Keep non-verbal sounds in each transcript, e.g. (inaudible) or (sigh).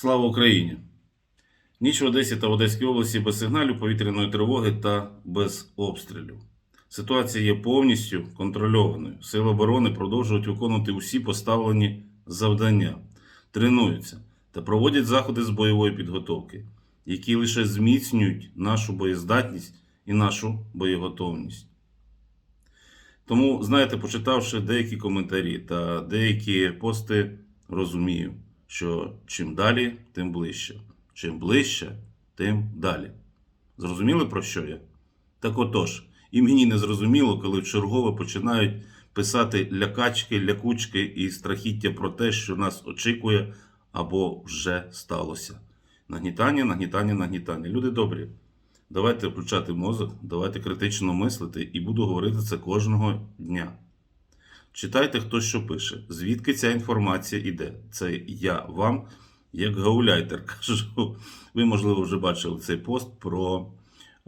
Слава Україні! Ніч в Одесі та в Одеській області без сигналів повітряної тривоги та без обстрілів. Ситуація є повністю контрольованою. Сили оборони продовжують виконувати усі поставлені завдання, тренуються та проводять заходи з бойової підготовки, які лише зміцнюють нашу боєздатність і нашу боєготовність. Тому, знаєте, почитавши деякі коментарі та деякі пости, розумію, що чим далі, тим ближче. Чим ближче, тим далі. Зрозуміли про що я? Так отож, і мені не зрозуміло, коли вчергове починають писати лякачки, лякучки і страхіття про те, що нас очікує або вже сталося. Нагнітання, нагнітання, нагнітання. Люди добрі. Давайте включати мозок, давайте критично мислити і буду говорити це кожного дня. Читайте, хто що пише, звідки ця інформація йде. Це я вам, як гауляйтер, (laughs) кажу. Ви, можливо, вже бачили цей пост про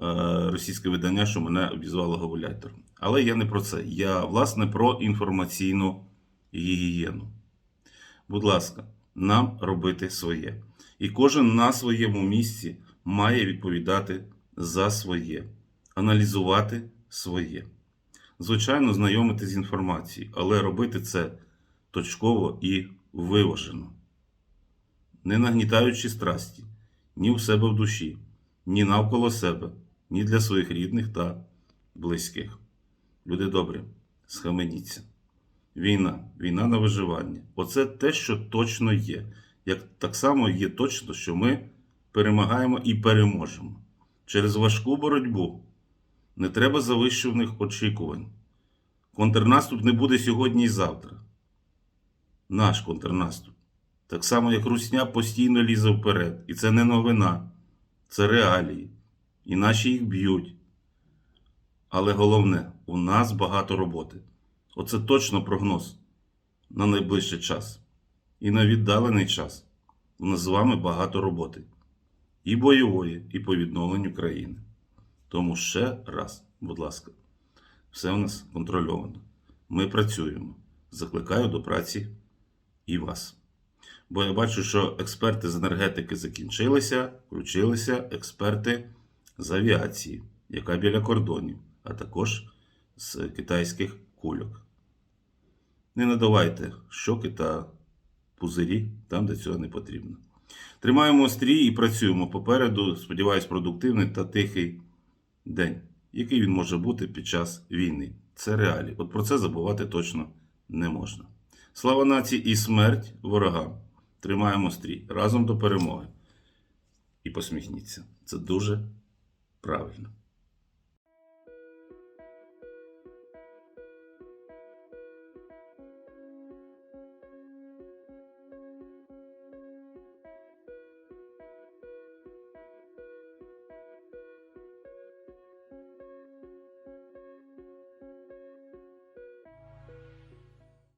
е, російське видання, що мене обізвало гауляйтером. Але я не про це. Я, власне, про інформаційну гігієну. Будь ласка, нам робити своє. І кожен на своєму місці має відповідати за своє, аналізувати своє. Звичайно, знайомитись з інформацією, але робити це точково і виважено, не нагнітаючи страсті ні у себе в душі, ні навколо себе, ні для своїх рідних та близьких. Люди добрі, схаменіться. Війна, війна на виживання. Оце те, що точно є. Як так само є точно, що ми перемагаємо і переможемо. Через важку боротьбу не треба завищуваних очікувань. Контрнаступ не буде сьогодні і завтра. Наш контрнаступ. Так само, як Русня постійно лізе вперед. І це не новина, це реалії. І наші їх б'ють. Але головне, у нас багато роботи. Оце точно прогноз на найближчий час. І на віддалений час. У нас з вами багато роботи. І бойової, і по відновленню країни. Тому ще раз, будь ласка, все у нас контрольовано. Ми працюємо. Закликаю до праці і вас. Бо я бачу, що експерти з енергетики закінчилися, включилися експерти з авіації, яка біля кордонів, а також з китайських кульок. Не надавайте щоки та пузирі там, де цього не потрібно. Тримаємо стрій і працюємо попереду. Сподіваюсь, продуктивний та тихий день, який він може бути під час війни. Це реалії. От про це забувати точно не можна. Слава нації і смерть ворогам. Тримаємо стрій разом до перемоги. І посміхніться. Це дуже правильно.